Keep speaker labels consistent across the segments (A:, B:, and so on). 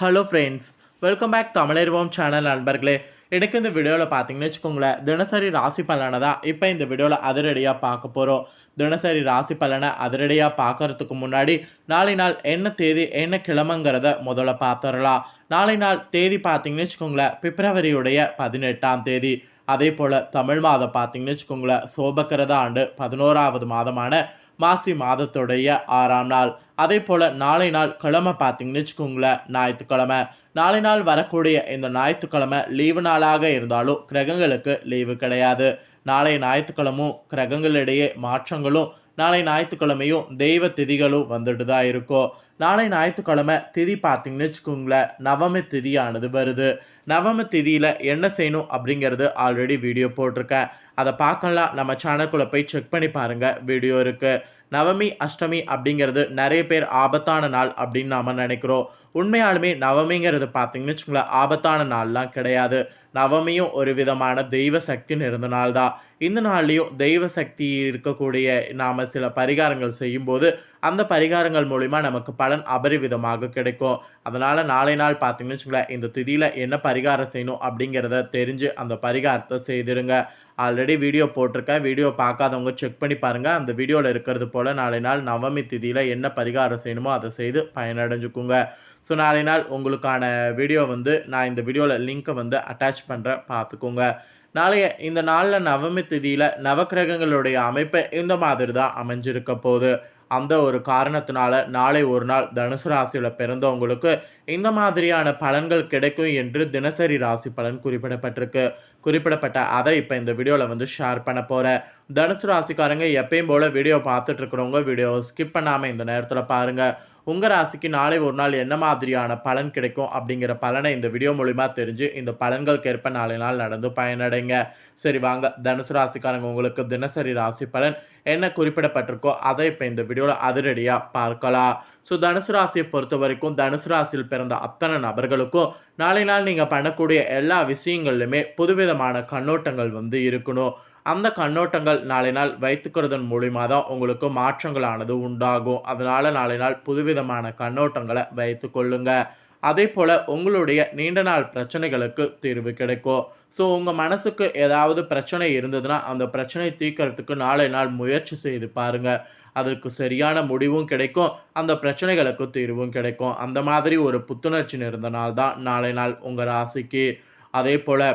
A: Hello friends welcome back தமிழர்வோம் channel நண்பர்களே. எனக்கு இந்த வீடியோவில் பார்த்தீங்கன்னு வச்சுக்கோங்களேன் தினசரி ராசி பலனை தான் இப்போ இந்த வீடியோவில் அதிரடியாக பார்க்க போகிறோம் தினசரி ராசி பலனை அதிரடியாக பார்க்கறதுக்கு முன்னாடி நாளை நாள் என்ன தேதி என்ன கிழமைங்கிறத முதல்ல பார்த்துடலாம் நாளை நாள் தேதி பார்த்தீங்கன்னு வச்சுக்கோங்களேன் பிப்ரவரியுடைய பதினெட்டாம் தேதி. அதே போல் தமிழ் மாதம் பார்த்தீங்கன்னு வச்சுக்கோங்களேன் சோபக்கிறத ஆண்டு பதினோராவது மாதமான மாசி மாதத்துடைய ஆறாம் நாள். அதே போல் நாளை நாள் கிழமை பார்த்தீங்கன்னு வச்சுக்கோங்களேன் ஞாயிற்றுக்கிழமை. நாளை நாள் வரக்கூடிய இந்த ஞாயிற்றுக்கிழமை லீவு நாளாக இருந்தாலும் கிரகங்களுக்கு லீவு கிடையாது. நாளை ஞாயிற்றுக்கிழமும் கிரகங்களிடையே மாற்றங்களும் நாளை ஞாயிற்றுக்கிழமையும் தெய்வ திதிகளும் வந்துட்டு தான் இருக்கும். நாளை ஞாயிற்றுக்கிழமை திதி பார்த்தீங்கன்னு வச்சுக்கோங்களேன் நவமி திதியானது வருது. நவமி திதியில் என்ன செய்யணும் அப்படிங்கிறது ஆல்ரெடி வீடியோ போட்டிருக்கேன். அதை பார்க்கலாம். நம்ம சேனல்குள்ளே போய் செக் பண்ணி பாருங்கள் வீடியோ இருக்குது நவமி அஷ்டமி அப்படிங்கிறது நிறைய பேர் ஆபத்தான நாள் அப்படின்னு நாம் நினைக்கிறோம். உண்மையாலுமே நவமிங்கிறது பார்த்தீங்கன்னு வச்சுக்கோங்களேன் ஆபத்தான நாள்லாம் கிடையாது. நவமியும் ஒரு விதமான தெய்வ சக்தி நிறைந்த நாள் தான். இந்த நாள்லேயும் தெய்வ சக்தி இருக்கக்கூடிய நாம் சில பரிகாரங்கள் செய்யும்போது அந்த பரிகாரங்கள் மூலிமா நமக்கு பலன் அபரிவிதமாக கிடைக்கும். அதனால் நாளை நாள் பார்த்தீங்கன்னு வச்சுக்கோங்களேன் இந்த திதியில் என்ன பரிகாரம் செய்யணும் அப்படிங்கிறத தெரிஞ்சு அந்த பரிகாரத்தை செய்திருங்க. ஆல்ரெடி வீடியோ போட்டிருக்கேன். வீடியோ பார்க்காதவங்க செக் பண்ணி பாருங்கள் அந்த வீடியோவில் இருக்கிறது போல் நாளை நாள் நவமி திதியில் என்ன பரிகாரம் செய்யணுமோ அதை செய்து பயனடைஞ்சுக்குங்க. ஸோ நாளை நாள் உங்களுக்கான வீடியோ வந்து நான் இந்த வீடியோவில் லிங்க்கை வந்து அட்டாச் பண்ணுறேன் பார்த்துக்கோங்க. நாளைய இந்த நாளில் நவமி திதியில் நவக்கிரகங்களுடைய அமைப்பு இந்த மாதிரி தான் அமைஞ்சிருக்க போகுது. அந்த ஒரு காரணத்தினால நாளை ஒரு நாள் தனுசு ராசியில் பிறந்தவங்களுக்கு இந்த மாதிரியான பலன்கள் கிடைக்கும் என்று தினசரி ராசி பலன் குறிப்பிடப்பட்டிருக்கு. குறிப்பிடப்பட்ட அதை இப்போ இந்த வீடியோவில் வந்து ஷேர் பண்ண போகிறேன் தனுசு ராசிக்காரங்க எப்பயும் போல் வீடியோ பார்த்துட்ருக்குறவங்க வீடியோவை வீடியோ ஸ்கிப் பண்ணாமல் இந்த நேரத்தில் பாருங்கள் உங்கள் ராசிக்கு நாளை ஒரு நாள் என்ன மாதிரியான பலன் கிடைக்கும் அப்படிங்கிற பலனை இந்த வீடியோ மூலிமா தெரிஞ்சு இந்த பலன்களுக்கு ஏற்ப நாளை நாள் நடந்து பயனடைங்க. சரி வாங்க. தனுசு ராசிக்காரங்க உங்களுக்கு தினசரி ராசி பலன் என்ன குறிப்பிடப்பட்டிருக்கோ அதை இப்போ இந்த வீடியோவில் அதிரடியாக பார்க்கலாம். ஸோ தனுசு ராசியை பொறுத்த வரைக்கும் தனுசு ராசியில் பிறந்த அத்தனை நபர்களுக்கும் நாளை நாள் நீங்கள் பண்ணக்கூடிய எல்லா விஷயங்கள்லையுமே புதுவிதமான கண்ணோட்டங்கள் வந்து இருக்கணும். அந்த கண்ணோட்டங்கள் நாளை நாள் வைத்துக்கிறதன் மூலிமா தான் உங்களுக்கு மாற்றங்களானது உண்டாகும். அதனால் நாளை நாள் புதுவிதமான கண்ணோட்டங்களை வைத்து கொள்ளுங்க. அதே போல் உங்களுடைய நீண்ட நாள் பிரச்சனைகளுக்கு தீர்வு கிடைக்கும். ஸோ உங்கள் மனசுக்கு ஏதாவது பிரச்சனை இருந்ததுன்னா அந்த பிரச்சனை தீர்க்கறதுக்கு நாளை நாள் முயற்சி செய்து பாருங்கள் அதற்கு சரியான முடிவும் கிடைக்கும். அந்த பிரச்சனைகளுக்கு தீர்வும் கிடைக்கும். அந்த மாதிரி ஒரு புத்துணர்ச்சி இருந்த நாள் தான் நாளை நாள் உங்கள் ராசிக்கு. அதே போல்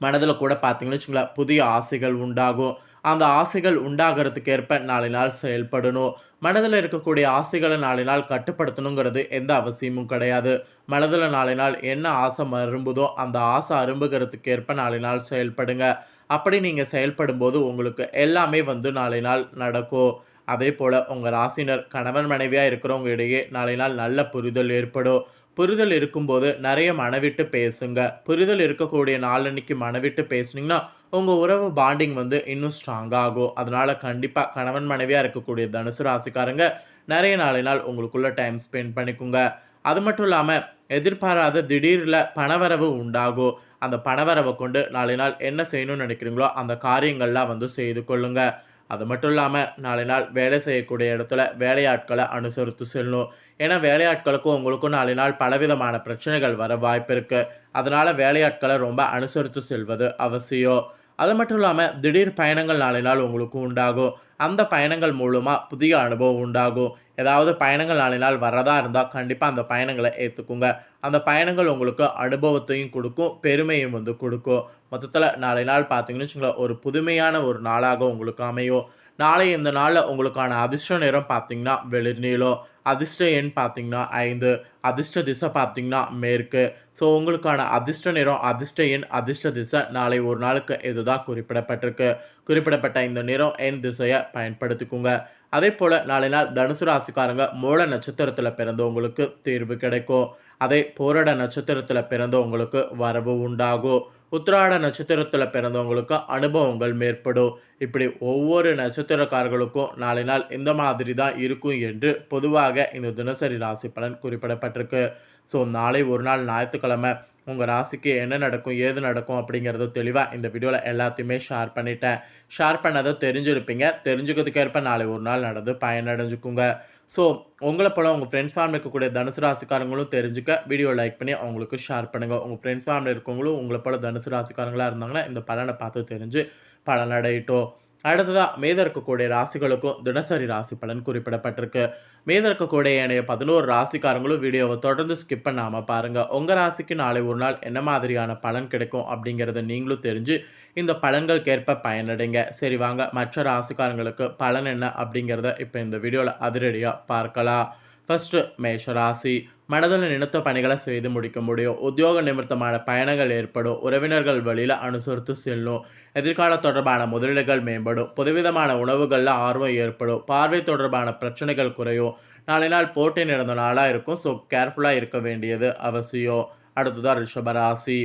A: மனதில் கூட பார்த்தீங்கன்னு வச்சுங்களேன் புதிய ஆசைகள் உண்டாகும். அந்த ஆசைகள் உண்டாகிறதுக்கு ஏற்ப நாளை நாள் செயல்படணும். மனதில் இருக்கக்கூடிய ஆசைகளை நாளை நாள் கட்டுப்படுத்தணுங்கிறது எந்த அவசியமும் கிடையாது. மனதில் நாளை நாள் என்ன ஆசை மரும்புதோ அந்த ஆசை அரும்புகிறதுக்கு ஏற்ப நாளை நாள் செயல்படுங்க. அப்படி நீங்கள் செயல்படும் போது உங்களுக்கு எல்லாமே வந்து நாளை நாள் நடக்கும். அதே போல் உங்கள் ராசினர் கணவன் மனைவியாக இருக்கிறவங்க இடையே நாளை நாள் நல்ல புரிதல் ஏற்படும். புரிதல் இருக்கும்போது நிறைய மனவிட்டு பேசுங்க. புரிதல் இருக்கக்கூடிய நாளன்னைக்கு மனவிட்டு பேசுனீங்கன்னா உங்கள் உறவு பாண்டிங் வந்து இன்னும் ஸ்ட்ராங்காகும் ஆகும். அதனால் கண்டிப்பாக கணவன் மனைவியாக இருக்கக்கூடிய தனுசு ராசிக்காரங்க நிறைய நாளை நாள் உங்களுக்குள்ள டைம் ஸ்பெண்ட் பண்ணிக்கோங்க. அது மட்டும் இல்லாமல் எதிர்பாராத திடீரில் பணவரவு உண்டாகும். அந்த பணவரவை கொண்டு நாளை நாள் என்ன செய்யணும்னு நினைக்கிறீங்களோ அந்த காரியங்கள்லாம் வந்து செய்து கொள்ளுங்கள் அது மட்டும் இல்லாமல் நாளை நாள் வேலை செய்யக்கூடிய இடத்துல வேலையாட்களை அனுசரித்து செல்லணும் ஏன்னா வேலையாட்களுக்கும் உங்களுக்கும் நாளை நாள் பலவிதமான பிரச்சனைகள் வர வாய்ப்பு இருக்குது அதனால் வேலையாட்களை ரொம்ப அனுசரித்து செல்வது அவசியம். அது மட்டும் இல்லாமல் திடீர் பயணங்கள் நாளை நாள் உங்களுக்கும் உண்டாகும். அந்த பயணங்கள் மூலமாக புதிய அனுபவம் உண்டாகும். ஏதாவது பயணங்கள் நாளை நாள் வரதா இருந்தால் கண்டிப்பாக அந்த பயணங்களை ஏற்றுக்குங்க அந்த பயணங்கள் உங்களுக்கு அனுபவத்தையும் கொடுக்கும் பெருமையும் வந்து கொடுக்கும். மொத்தத்தில் நாளை நாள் பார்த்தீங்கன்னு வச்சுங்களேன் ஒரு புதுமையான ஒரு நாளாக உங்களுக்கு அமையும். நாளை இந்த நாளில் உங்களுக்கான அதிர்ஷ்ட நேரம் பார்த்தீங்கன்னா வெளிர்நீளம் அதிர்ஷ்ட எண் பார்த்தீங்கன்னா ஐந்து அதிர்ஷ்ட திசை பார்த்தீங்கன்னா மேற்கு. ஸோ உங்களுக்கான அதிர்ஷ்ட நிறம் அதிர்ஷ்ட எண் அதிர்ஷ்ட திசை நாளை ஒரு நாளுக்கு இதுதான் குறிப்பிடப்பட்டிருக்கு? குறிப்பிடப்பட்ட இந்த நிறம் எண் திசையை பயன்படுத்திக்கோங்க. அதே போல் நாளை நாள் தனுசு ராசிக்காரங்க மூல நட்சத்திரத்தில் பிறந்தவங்களுக்கு தீர்வு கிடைக்கும். அதே போராட நட்சத்திரத்தில் பிறந்தவங்களுக்கு வரவு உண்டாகும். உத்திராட நட்சத்திரத்தில் பிறந்தவங்களுக்கு அனுபவங்கள் மேற்படும். இப்படி ஒவ்வொரு நட்சத்திரக்காரர்களுக்கும் நாளை நாள் இந்த மாதிரி தான் இருக்கும் என்று பொதுவாக இந்த தினசரி ராசி பலன் குறிப்பிடப்பட்டிருக்கு. ஸோ நாளை ஒரு நாள் ஞாயிற்றுக்கிழமை உங்கள் ராசிக்கு என்ன நடக்கும் ஏது நடக்கும் அப்படிங்கிறது தெளிவாக இந்த வீடியோவில் எல்லாத்தையுமே ஷேர் பண்ணிட்டேன். ஷேர் பண்ணதை தெரிஞ்சிருப்பீங்க. தெரிஞ்சுக்கிறதுக்கேற்ப நாளை ஒரு நாள் நடந்து பயனடைஞ்சுக்குங்க. ஸோ உங்களை போல உங்கள் ஃப்ரெண்ட்ஸ் ஃபேமிலி இருக்கக்கூடிய தனுசு ராசிக்காரங்களும் தெரிஞ்சுக்க வீடியோ லைக் பண்ணி அவங்களுக்கு ஷேர் பண்ணுங்கள் உங்கள் ஃப்ரெண்ட்ஸ் ஃபேமிலி இருக்கவங்களும் உங்களை போல தனுசு ராசிக்காரங்களாக இருந்தாங்கன்னா இந்த பலனை பார்த்து தெரிஞ்சு பலனடையட்டும். அடுத்ததாக மேத இருக்கக்கூடிய ராசிகளுக்கும் தினசரி ராசி பலன் குறிப்பிடப்பட்டிருக்கு. மீத இருக்கக்கூடிய ஏனைய பதினோரு ராசிக்காரங்களும் வீடியோவை தொடர்ந்து ஸ்கிப் பண்ணாமல் பாருங்கள் உங்கள் ராசிக்கு நாளை ஒரு நாள் என்ன மாதிரியான பலன் கிடைக்கும் அப்படிங்கிறத நீங்களும் தெரிஞ்சு இந்த பலன்களுக்கேற்ப பயனடைங்க. சரி வாங்க மற்ற ராசிக்காரங்களுக்கு பலன் என்ன அப்படிங்கிறத இப்போ இந்த வீடியோவில் அதிரடியாக பார்க்கலாம். ஃபஸ்ட்டு மேஷ ராசி மனதில் நினைத்த பணிகளை செய்து முடிக்க முடியும் உத்தியோக நிமித்தமான பயணங்கள் ஏற்படும் உறவினர்கள் வழியில் அனுசரித்து செல்லும் எதிர்கால தொடர்பான முதலீடுகள் மேம்படும் புதுவிதமான உணவுகளில் ஆர்வம் ஏற்படும் பார்வை தொடர்பான பிரச்சனைகள் குறையும் நாளை நாள் போட்டி நடந்த நாளாக இருக்கும் ஸோ கேர்ஃபுல்லாக இருக்க வேண்டியது அவசியம் அடுத்ததான் ரிஷபராசி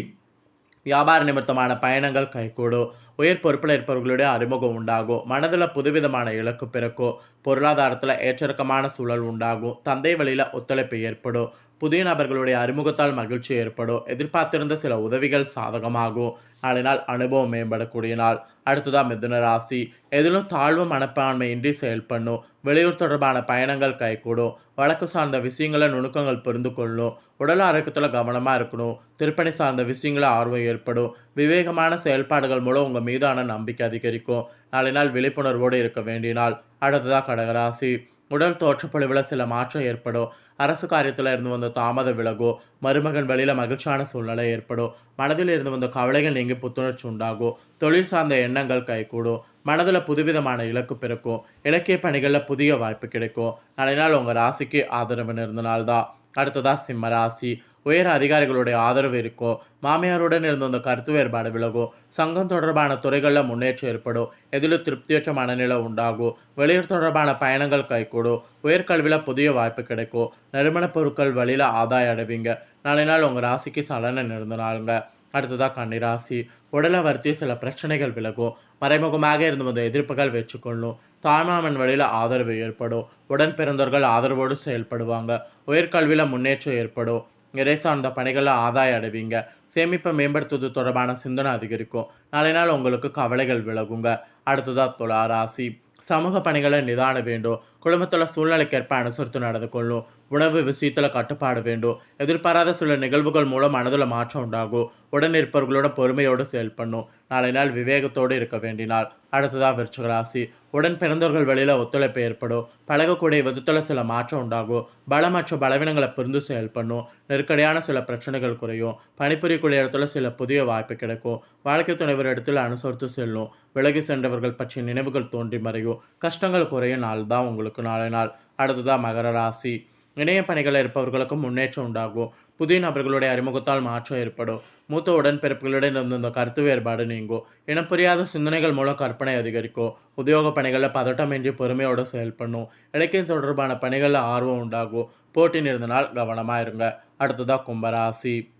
A: வியாபார நிமித்தமான பயணங்கள் கைகூடும் உயர் பொறுப்பில் இருப்பவர்களுடைய அறிமுகம் உண்டாகும். மனதில் புதுவிதமான இலக்கு பிறக்கும். பொருளாதாரத்தில் ஏற்றிறக்கமான சூழல் உண்டாகும். தந்தை வழியில் ஒத்துழைப்பு ஏற்படும். புதிய நபர்களுடைய அறிமுகத்தால் மகிழ்ச்சி ஏற்படும். எதிர்பார்த்திருந்த சில உதவிகள் சாதகமாகும். நாளை நாள் அனுபவம் மேம்படக்கூடிய நாள். அடுத்ததாக மிதுன ராசி. எதிலும் தாழ்வு மனப்பான்மையின்றி செயல்பண்ணும் வெளியூர் தொடர்பான பயணங்கள் கைகூடும். வழக்கு சார்ந்த விஷயங்களை நுணுக்கங்கள் புரிந்து கொள்ளும் உடல் ஆரோக்கியத்தில் கவனமாக இருக்கணும். திருப்பணி சார்ந்த விஷயங்கள ஆர்வம் ஏற்படும். விவேகமான செயல்பாடுகள் மூலம் உங்கள் மீதான நம்பிக்கை அதிகரிக்கும். நாளை நாள் விழிப்புணர்வோடு இருக்க வேண்டிய நாள். அடுத்ததாக கடகராசி. உடல் தோற்றப்பொழிவில் சில மாற்றம் ஏற்படும். அரசு காரியத்தில் இருந்து வந்த தாமத விலகும் மருமகன் வழியில் மகிழ்ச்சியான சூழ்நிலை ஏற்படும். மனதில் இருந்து வந்த கவலைகள் நீங்கி புத்துணர்ச்சி உண்டாகும் தொழில் சார்ந்த எண்ணங்கள் கைகூடும். மனதில் புதுவிதமான இலக்கு பிறக்கும். இலக்கிய பணிகளில் புதிய வாய்ப்பு கிடைக்கும். நாளை நாள் உங்கள் ராசிக்கு ஆதரவு இருந்த நாள் தான் அடுத்ததாக சிம்ம ராசி. உயர் அதிகாரிகளுடைய ஆதரவு இருக்கும் மாமியாருடன் இருந்த அந்த கருத்து வேறுபாடு விலகும் சங்கம் தொடர்பான துறைகளில் முன்னேற்றம் ஏற்படும் எதிலும் திருப்தியற்ற மனநிலை உண்டாகும் வெளியூர் தொடர்பான பயணங்கள் கைகூடும் உயர்கல்வியில் புதிய வாய்ப்பு கிடைக்கும் நறுமணப் பொருட்கள் வழியில் ஆதாயம் அடைவீங்க. நாளை நாள் உங்கள் ராசிக்கு சலனம் இருந்தனாலுங்க அடுத்ததாக கன்னிராசி உடலை வருத்தி சில பிரச்சனைகள் விலகும் மறைமுகமாக இருந்து வந்த எதிர்ப்புகள் வெற்றிக்கொள்ளும் தாய்மாமன் வழியில் ஆதரவு ஏற்படும் உடன் பிறந்தவர்கள் ஆதரவோடு செயல்படுவாங்க. உயர்கல்வியில் முன்னேற்றம் ஏற்படும் இறை சார்ந்த பணிகளில் ஆதாயம் அடைவீங்க. சேமிப்பை மேம்படுத்துவது தொடர்பான சிந்தனை அதிகரிக்கும். நாளை நாள் உங்களுக்கு கவலைகள் விலகுங்க. அடுத்ததாக துலா ராசி. சமூக பணிகளை நிதான வேண்டும். குடும்பத்தில் சூழ்நிலைக்கேற்ப அனுசரித்து நடந்து கொள்ளும் உணவு விஷயத்தில் கட்டுப்பாடு வேண்டும் எதிர்பாராத சில நிகழ்வுகள் மூலம் மனதில் மாற்றம் உண்டாகும் உடன் இருப்பவர்களோட பொறுமையோடு செயல்பண்ணும் நாளை நாள் விவேகத்தோடு இருக்க வேண்டினால் அடுத்ததாக விருச்சகராசி உடன் பிறந்தவர்கள் வெளியில் ஒத்துழைப்பு ஏற்படும் பழகக்கூடிய விதத்தில் சில மாற்றம் உண்டாகும் பலம் மற்றும் பலவீனங்களை புரிந்து செயல்படணும் நெருக்கடியான சில பிரச்சனைகள் குறையும். பணிபுரியக்கூடிய இடத்துல சில புதிய வாய்ப்பு கிடைக்கும். வாழ்க்கை துணைவர் இடத்துல அனுசரித்து செல்லும். விலகி சென்றவர்கள் பற்றிய நினைவுகள் தோன்றி மறையும். கஷ்டங்கள் குறையும் நாள் தான் உங்களுக்கு நாளை நாள் அடுத்ததாக மகர ராசி. இணைய பணிகளில் இருப்பவர்களுக்கும் முன்னேற்றம் உண்டாகும். புதிய நபர்களுடைய அறிமுகத்தால் மாற்றம் ஏற்படும். மூத்த உடன்பிறப்புகளுடன் இருந்த இந்த கருத்து வேறுபாடு நீங்கும். இனப்புரியாத சிந்தனைகள் மூலம் கற்பனை அதிகரிக்கும். உத்தியோக பணிகளில் பதட்டமின்றி பொறுமையோடு செயல்படணும். இலக்கியம் தொடர்பான பணிகளில் ஆர்வம் உண்டாகும். போட்டி நிறந்தனால் கவனமாக இருங்க அடுத்ததாக கும்பராசி.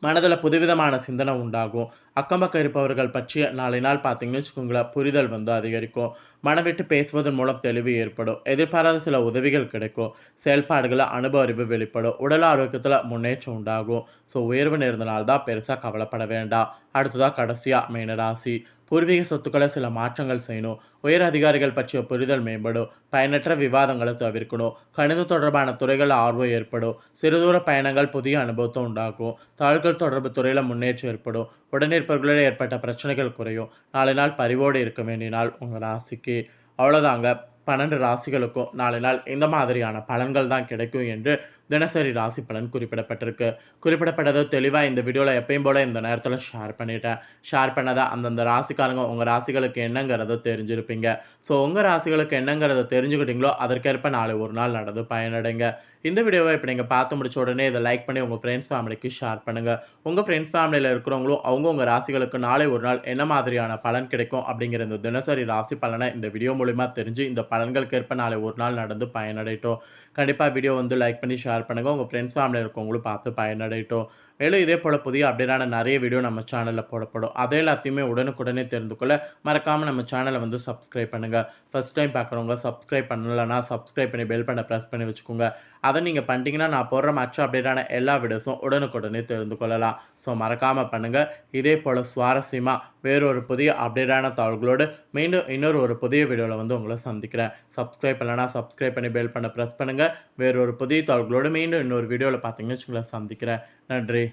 A: மனதில் புதுவிதமான சிந்தனை உண்டாகும். அக்கம் பக்கம் இருப்பவர்கள் பற்றிய நாளை நாள் பார்த்தீங்கன்னு வச்சுக்கோங்களேன் புரிதல் வந்து அதிகரிக்கும். மனம் விட்டு பேசுவதன் மூலம் தெளிவு ஏற்படும். எதிர்பாராத சில உதவிகள் கிடைக்கும். செயல்பாடுகளை அனுபவ அறிவு வெளிப்படும். உடல் ஆரோக்கியத்தில் முன்னேற்றம் உண்டாகும். ஸோ உயர்வு நேர்ந்தனால தான் பெருசாக கவலைப்பட வேண்டாம். அடுத்ததாக கடைசியாக மீனராசி பூர்வீக சொத்துக்களை சில மாற்றங்கள் செய்யணும். உயர் அதிகாரிகள் பற்றிய புரிதல் மேம்படும். பயனற்ற விவாதங்களை தவிர்க்கணும். கணித தொடர்பான துறைகளில் ஆர்வம் ஏற்படும். சிறுதூர பயணங்கள் புதிய அனுபவத்தை உண்டாக்கும். தாள்கள் தொடர்பு துறையில் முன்னேற்றம் ஏற்படும். உடனே உடனிருப்பவர்களிடம் ஏற்பட்ட பிரச்சனைகள் குறையும். நாளை நாள் பரிவோடு இருக்க வேண்டிய நாள் உங்கள் ராசிக்கு. அவ்வளோதாங்க பன்னெண்டு ராசிகளுக்கும் நாளை நாள் இந்த மாதிரியான பலன்கள் தான் கிடைக்கும் என்று தினசரி ராசி பலன் குறிப்பிடப்பட்டிருக்கு. குறிப்பிடப்பட்டது தெளிவாக இந்த வீடியோவில் எப்பயும் போல் இந்த நேரத்தில் ஷேர் பண்ணிட்டேன். ஷேர் பண்ணதை அந்தந்த ராசிக்காரங்க உங்கள் ராசிகளுக்கு என்னங்கிறத தெரிஞ்சிருப்பீங்க. ஸோ உங்கள் ராசிகளுக்கு என்னங்கிறத தெரிஞ்சுக்கிட்டீங்களோ அதற்கேற்ப நாளை ஒரு நாள் நடந்து பயனடைங்க. இந்த வீடியோவை இப்போ நீங்கள் பார்த்து முடிச்ச உடனே இதை லைக் பண்ணி உங்கள் ஃப்ரெண்ட்ஸ் ஃபேமிலிக்கு ஷேர் பண்ணுங்கள் உங்கள் ஃப்ரெண்ட்ஸ் ஃபேமிலியில் இருக்கிறவங்களும் அவங்க உங்கள் ராசிகளுக்கு நாளை ஒரு நாள் என்ன மாதிரியான பலன் கிடைக்கும் அப்படிங்கிற இந்த தினசரி ராசி பலனை இந்த வீடியோ மூலிமா தெரிஞ்சு இந்த பலன்களுக்கேற்ப நாளை ஒரு நாள் நடந்து பயனடைட்டோம் கண்டிப்பாக வீடியோ வந்து லைக் பண்ணி ஷேர் பண்ணுங்கள் உங்கள் ஃப்ரெண்ட்ஸ் ஃபேமிலியில் இருக்கவங்களும் பார்த்து பயனடையட்டும். மேலும் இதே போல் புதிய அப்டேட்டான நிறைய வீடியோ நம்ம சேனலில் போடப்படும். அதே எல்லாத்தையுமே உடனுக்குடனே தெரிந்து கொள்ள மறக்காமல் நம்ம சேனலை வந்து சப்ஸ்கிரைப் பண்ணுங்கள் ஃபஸ்ட் டைம் பார்க்குறவங்க சப்ஸ்கிரைப் பண்ணலைன்னா சப்ஸ்கிரைப் பண்ணி பெல் பண்ண ப்ரெஸ் பண்ணி வச்சுக்கோங்க. அதை நீங்கள் பண்ணிட்டீங்கன்னா நான் போடுற மற்ற அப்டேட்டான எல்லா வீடியோஸும் உடனுக்குடனே தெரிந்து கொள்ளலாம். ஸோ மறக்காமல் பண்ணுங்கள் இதே போல் சுவாரஸ்யமாக வேறொரு புதிய அப்டேட்டான தகவல்களோடு மீண்டும் இன்னொரு ஒரு புதிய வீடியோவில் வந்து உங்களை சந்திக்கிறேன். சப்ஸ்கிரைப் பண்ணலனா சப்ஸ்கிரைப் பண்ணி பெல் பண்ண ப்ரெஸ் பண்ணுங்கள் வேறொரு புதிய தகவல்களோடு மீண்டும் இன்னொரு வீடியோவில் பார்த்தீங்கன்னு வச்சுங்களேன் சந்திக்கிறேன். நன்றி.